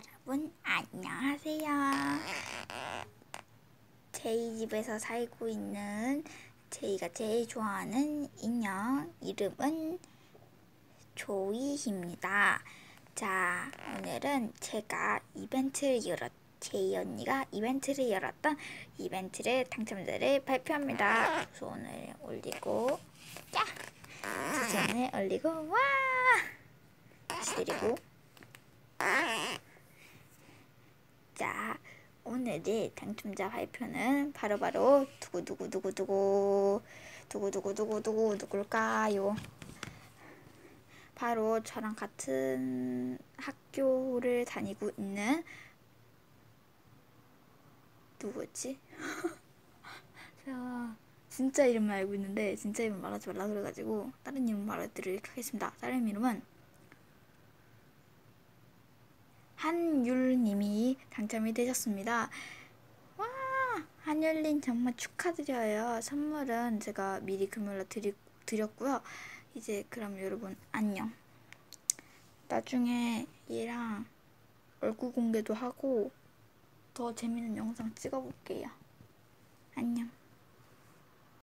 여러분 안녕하세요. 제이 집에서 살고 있는 제이가 제일 좋아하는 인형 이름은 조이입니다. 자, 오늘은 제가 이벤트를 열었 제이 언니가 이벤트를 열었던 이벤트를 당첨자를 발표합니다. 두 손을 올리고 자, 두 손을 올리고 와 내리고 자, 오늘의 당첨자 발표는 바로바로 두구두구두구두구 두구두구두구두구 누굴까요? 바로 저랑 같은 학교를 다니고 있는 누구지? 제가 진짜 이름을 알고 있는데 진짜 이름 말하지 말라 그래가지고 다른 이름 말해드리도록 하겠습니다. 다른 이름은 한율님이 당첨이 되셨습니다. 와, 한율님 정말 축하드려요. 선물은 제가 미리 드리, 드렸고요. 이제 그럼 여러분 안녕. 나중에 얘랑 얼굴 공개도 하고 더 재밌는 영상 찍어볼게요. 안녕.